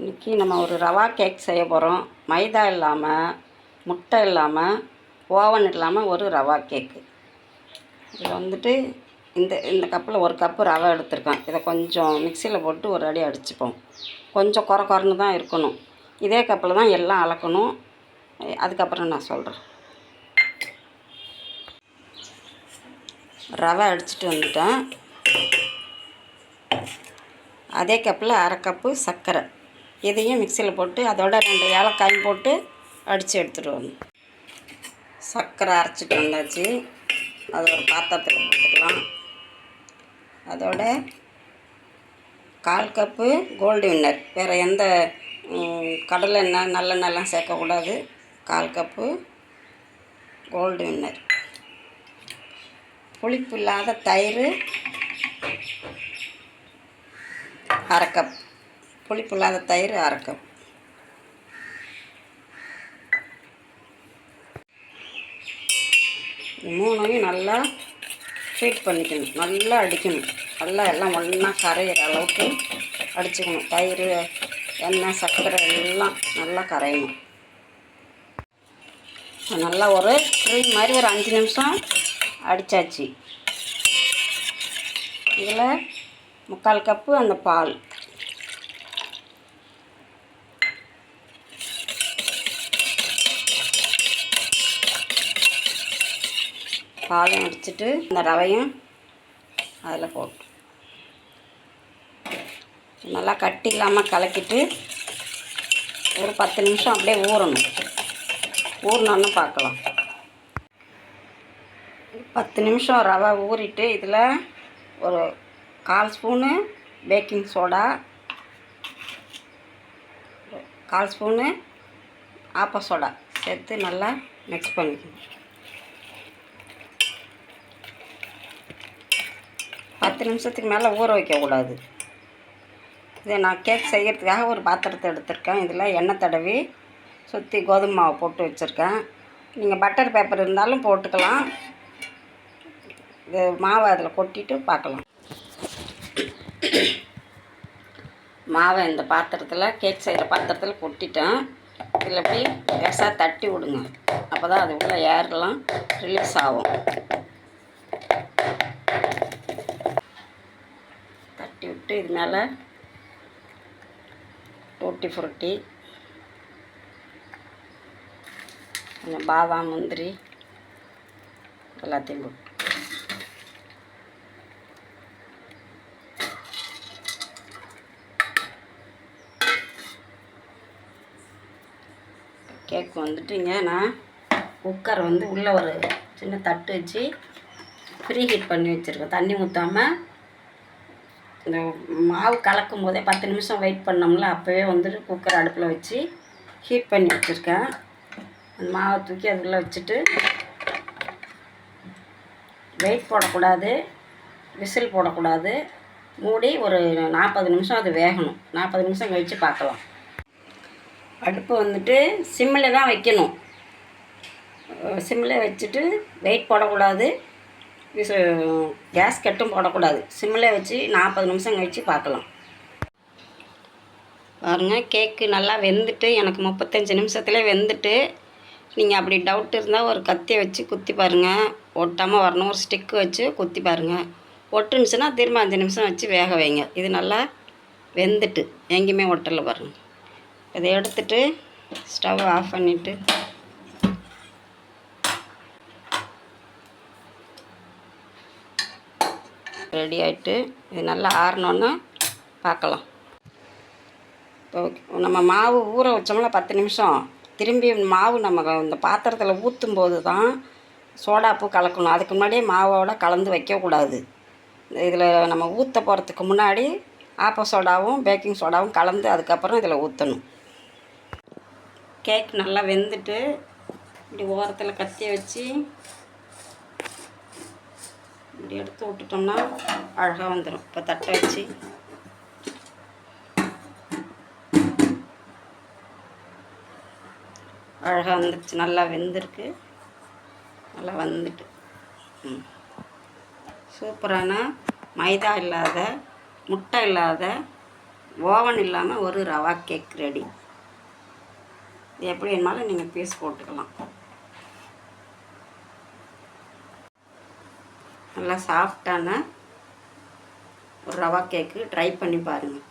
இன்றைக்கி நம்ம ஒரு ரவா கேக் செய்ய போகிறோம் மைதா இல்லாமல் முட்டை இல்லாமல் ஓவன் இல்லாமல் ஒரு ரவா கேக்கு இதில் வந்துட்டு இந்த இந்த கப்பில் ஒரு கப்பு ரவை எடுத்திருக்கேன் இதை கொஞ்சம் மிக்சியில் போட்டு ஒரு அடி அடிச்சுப்போம். கொஞ்சம் குறை குறைன்னு தான் இருக்கணும். இதே கப்பில் தான் எல்லாம் அளக்கணும். அதுக்கப்புறம் நான் சொல்கிறேன் ரவை அடிச்சிட்டு வந்துட்டேன். அதே கப்பில் அரை கப்பு சர்க்கரை. இதையும் மிக்சியில் போட்டு அதோட ரெண்டு ஏலக்காயும் போட்டு அடித்து எடுத்துடுவோம். சர்க்கரை அரைச்சிட்டு வந்தாச்சு. அது ஒரு பாத்திரத்தில் போட்டுக்கலாம். அதோட கால் கப்பு கோல்டு வின்னர் வேறு எந்த ம், கடலை எண்ணெய் நல்லெண்ணெய்லாம் சேர்க்கக்கூடாது. கால் கப்பு கோல்டு வின்னர் புளிப்பு இல்லாத தயிர் அரை கப் புளிப்பு இல்லாத தயிர் அரை கப் மூணையும் நல்லா ஃபீட் பண்ணிக்கணும். நல்லா அடிக்கணும். நல்லா எல்லாம் ஒன்றா கரையிற அளவுக்கு அடிச்சுக்கணும். தயிர் எண்ணெய் சர்க்கரை எல்லாம் நல்லா கரையணும். நல்லா ஒரு க்ரீம் மாதிரி ஒரு அஞ்சு நிமிஷம் அடித்தாச்சு இதில் முக்கால் கப்பு அந்த பால். பாலையும் அடிச்சுட்டு இந்த ரவையும் அதில் போட்டு. நல்லா கட்டி இல்லாமல் கலக்கிட்டு ஒரு பத்து நிமிஷம் அப்படியே ஊறணும். ஊறினோன்னு பார்க்கலாம். பத்து நிமிஷம் ரவை ஊறிட்டு இதில் ஒரு கால் ஸ்பூனு பேக்கிங் சோடா கால் ஸ்பூனு ஆப்ப சோடா சேர்த்து நல்லா மிக்ஸ் பண்ணிக்கணும். பத்து நிமிஷத்துக்கு மேலே ஊற வைக்கக்கூடாது. இதை நான் கேக் செய்கிறதுக்காக ஒரு பாத்திரத்தை எடுத்திருக்கேன். இதில் எண்ணெய் தடவி சுற்றி கோதுமை மாவு போட்டு வச்சுருக்கேன். நீங்கள் பட்டர் பேப்பர் இருந்தாலும் போட்டுக்கலாம். இது மாவை அதில் கொட்டிட்டு பார்க்கலாம். மாவை இந்த பாத்திரத்தில் கேக் செய்கிற பாத்திரத்தில் கொட்டிட்டேன். இதில் போய் லேசாக தட்டி விடுங்க. அப்போ தான் அது உள்ளே ஏறலாம் ரிலீஸ் ஆகும். போட்டு இது மேலே டூட்டி ஃப்ரூட்டி கொஞ்சம் பாதாம் முந்திரி எல்லாத்தையும் போட்டு. கேக் வந்துட்டுங்க. நான் குக்கர் வந்து உள்ளே ஒரு சின்ன தட்டு வச்சு ப்ரீ ஹீட் பண்ணி வச்சுருக்கேன். தண்ணி ஊற்றாமல் இந்த மாவு கலக்கும் போதே பத்து நிமிஷம் வெயிட் பண்ணோம்ல அப்போவே வந்துட்டு குக்கர் அடுப்பில் வச்சு ஹீட் பண்ணி வச்சுருக்கேன். அந்த மாவை தூக்கி அதுக்குள்ளே வச்சுட்டு வெயிட் போடக்கூடாது விசில் போடக்கூடாது. மூடி ஒரு நாற்பது நிமிஷம் அது வேகணும். நாற்பது நிமிஷம் கழித்து பார்க்கலாம். அடுப்பு வந்துட்டு சிம்மில் தான் வைக்கணும். சிம்மில் வச்சுட்டு வெயிட் போடக்கூடாது. கேஸ் கட்டும் uh, போடக்கூடாது. சிம்மில் வச்சு நாற்பது நிமிஷம் கழித்து பார்க்கலாம். பாருங்கள் கேக்கு நல்லா வெந்துட்டு எனக்கு முப்பத்தஞ்சு நிமிஷத்துலேயே வெந்துட்டு நீங்கள் அப்படி டவுட் இருந்தால் ஒரு கத்தியை வச்சு குத்தி பாருங்கள் ஒட்டாமல் வரணும் ஒரு ஸ்டிக்கு வச்சு குத்தி பாருங்கள் ஒட்டுனுச்சுன்னா திரும்ப அஞ்சு நிமிஷம் வச்சு வேக வைங்க. இது நல்லா வெந்துட்டு எங்கேயுமே ஒட்டலை பாருங்கள் இதை எடுத்துட்டு ஸ்டவ் ஆஃப் பண்ணிவிட்டு ரெடி ஆகிட்டு இது நல்லா ஆறணுன்னு பார்க்கலாம். இப்போ நம்ம மாவு ஊற வச்சோம்ல பத்து நிமிஷம் திரும்பி மாவு நம்ம இந்த பாத்திரத்தில் ஊற்றும் போது தான் சோடாப்பு கலக்கணும். அதுக்கு முன்னாடியே மாவோட கலந்து வைக்கக்கூடாது. இதில் நம்ம ஊற்ற போகிறதுக்கு முன்னாடி ஆப்ப சோடாவும் பேக்கிங் சோடாவும் கலந்து அதுக்கப்புறம் இதில் ஊற்றணும் கேக் நல்லா வெந்துட்டு இப்படி ஓரத்தில் கத்தி வச்சு இப்படி எடுத்து விட்டுட்டோம்னா அழகாக வந்துடும் இப்போ தட்டை வச்சு. அழகாக வந்துடுச்சு நல்லா வெந்திருக்கு. நல்லா வந்துட்டு. ம். சூப்பரான மைதா இல்லாத முட்டை இல்லாத ஓவன் இல்லாமல் ஒரு ரவா கேக் ரெடி. இது எப்படி வேணுமாலும் நீங்கள் பீஸ் போட்டுக்கலாம். நல்லா சாஃப்டான ஒரு ரவா கேக்கு ட்ரை பண்ணி பாருங்கள்